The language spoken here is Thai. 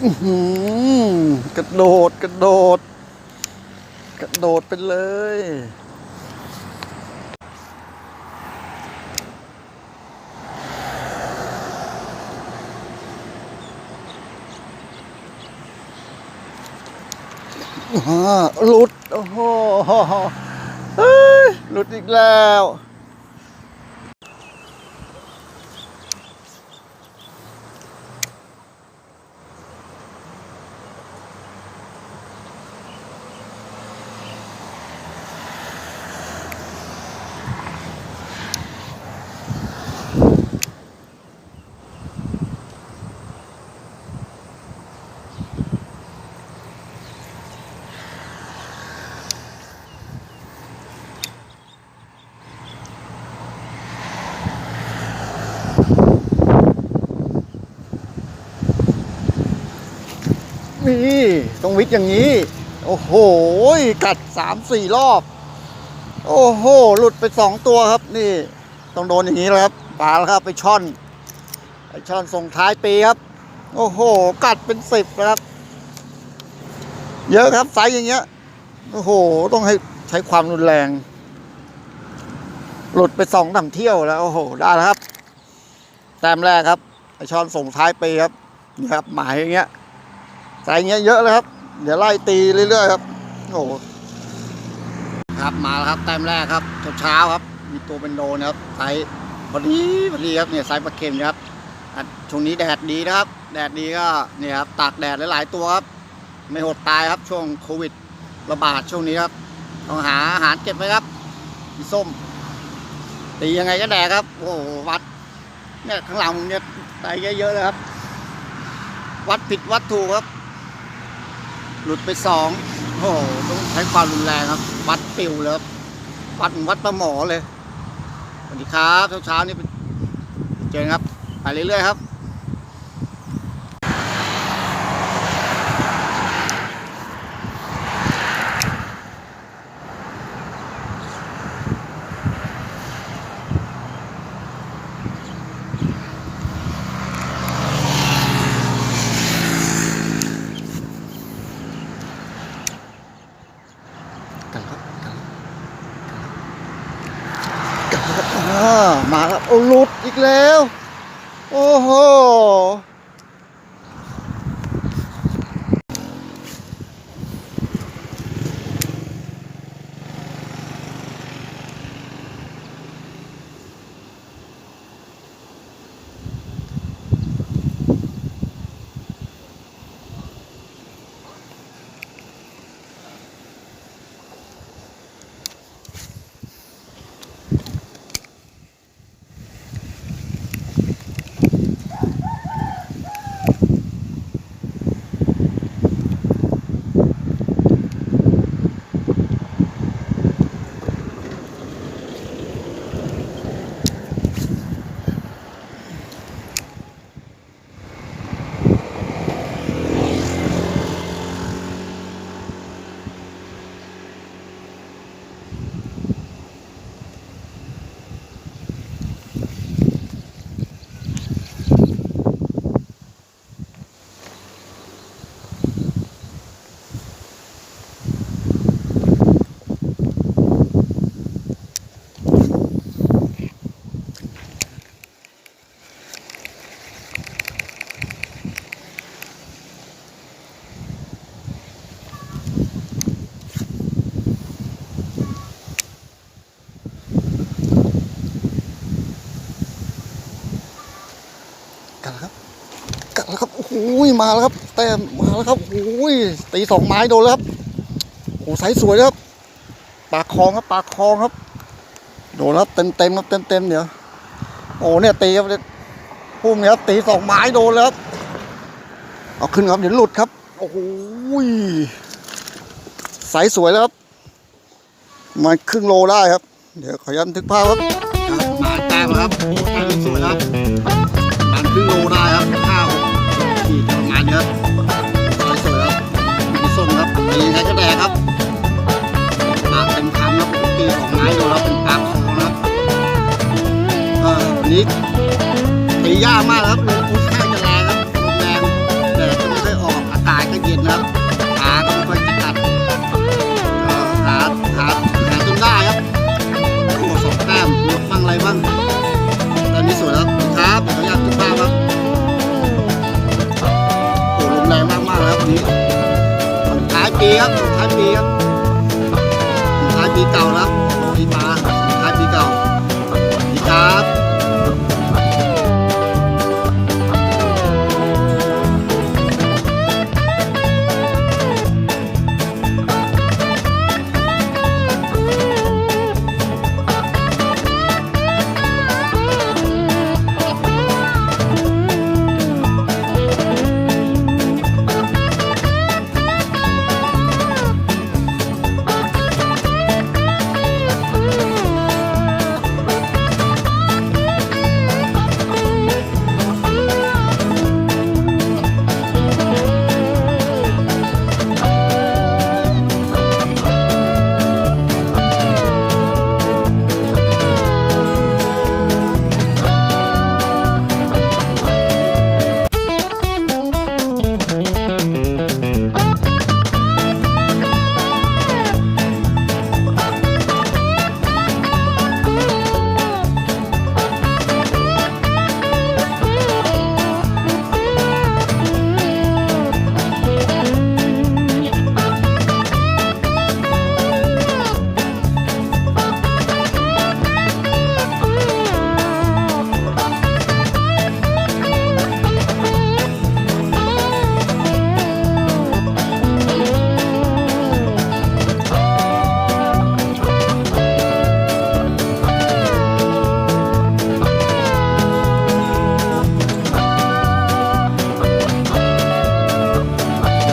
กระโดดกระโดด กระโดดไปเลยอ่าหลุด โอ้โหเฮ้ยหลุดอีกแล้ว นี่ต้องวิทย์อย่างนี้ โอ้โห กัดสามสี่รอบ โอ้โห หลุดไปสองตัวครับ นี่ ต้องโดนอย่างนี้แล้วครับปลาแล้วครับไปช่อน ไปช่อนส่งท้ายปีครับ โอ้โห กัดเป็นสิบครับ เยอะครับไซส์อย่างเงี้ย โอ้โห ต้องให้ใช้ความรุนแรง หลุดไปสองสาเที่ยวแล้ว โอ้โห ได้แล้วครับ แต้มแรกครับ ไอช่อนส่งท้ายปีครับนี่ครับ หมายอย่างเงี้ย ใส่เงี้ยเยอะเลยครับ เดี๋ยวไล่ตีเรื่อยๆครับ โอ้โหครับมาแล้วครับแต้มแรกครับเช้าๆครับ มีตัวเป็นโดนครับไซส์พอดีพอดีครับเนี่ยไซส์ปลาเค็มนะครับช่วงนี้แดดดีนะครับ แดดดีก็เนี่ยครับตากแดดหลายๆตัวครับ ไม่หดตายครับช่วงโควิดระบาดช่วงนี้ครับ ต้องหาอาหารเก็บไว้ครับพี่ส้ม ตียังไงก็แดกครับ โอ้โหวัด เนี่ยข้างหลังเนี่ยไตเยอะๆเลยครับ วัดผิดวัดถูกครับ หลุดไปสองโอ้โหต้องใช้ความรุนแรงครับ วัดปิวเลยครับวัดวัดประหมอเลยสวัสดีครับเช้าเช้านี่เป็นเจอกันครับไปเรื่อยๆครับ กันครับกันกันครับอ่า โอ้หลุดอีกแล้ว โอ้โห กันแล้วครับกันแล้วครับโอ้โหมาแล้วครับ แต้มาแล้วครับโอ้ยตีสองไม้โดนแล้วครับโอ้โหไซส์สวยเลยครับ ปากคลองครับ ปากคลองครับ โดนแล้วเต็มเต็มครับเต็มเต็มเดี๋ยวโอ้เนี่ยตีครับเนี่ยพุ่มเนี่ยตีสองไม้โดนแล้วครับเอาขึ้นครับเดี๋ยวหลุดครับโอ้โหไซส์สวยแล้วครับมาครึ่งโลได้ครับ เดี๋ยวขอยันทึกภาพครับมาแต้มครับโอ้แต้มสวยแล้วประมา ณครึ่งโลได้ครับห้าหกขีดประมาณนี้ครับสวยสวยครับมีส้มครับมียังไรก็แดกครับปากเป็นคำครับตีของไม้ดูแล้วเป็นปากคอนะครับเออวันนี้ตียากมากครับ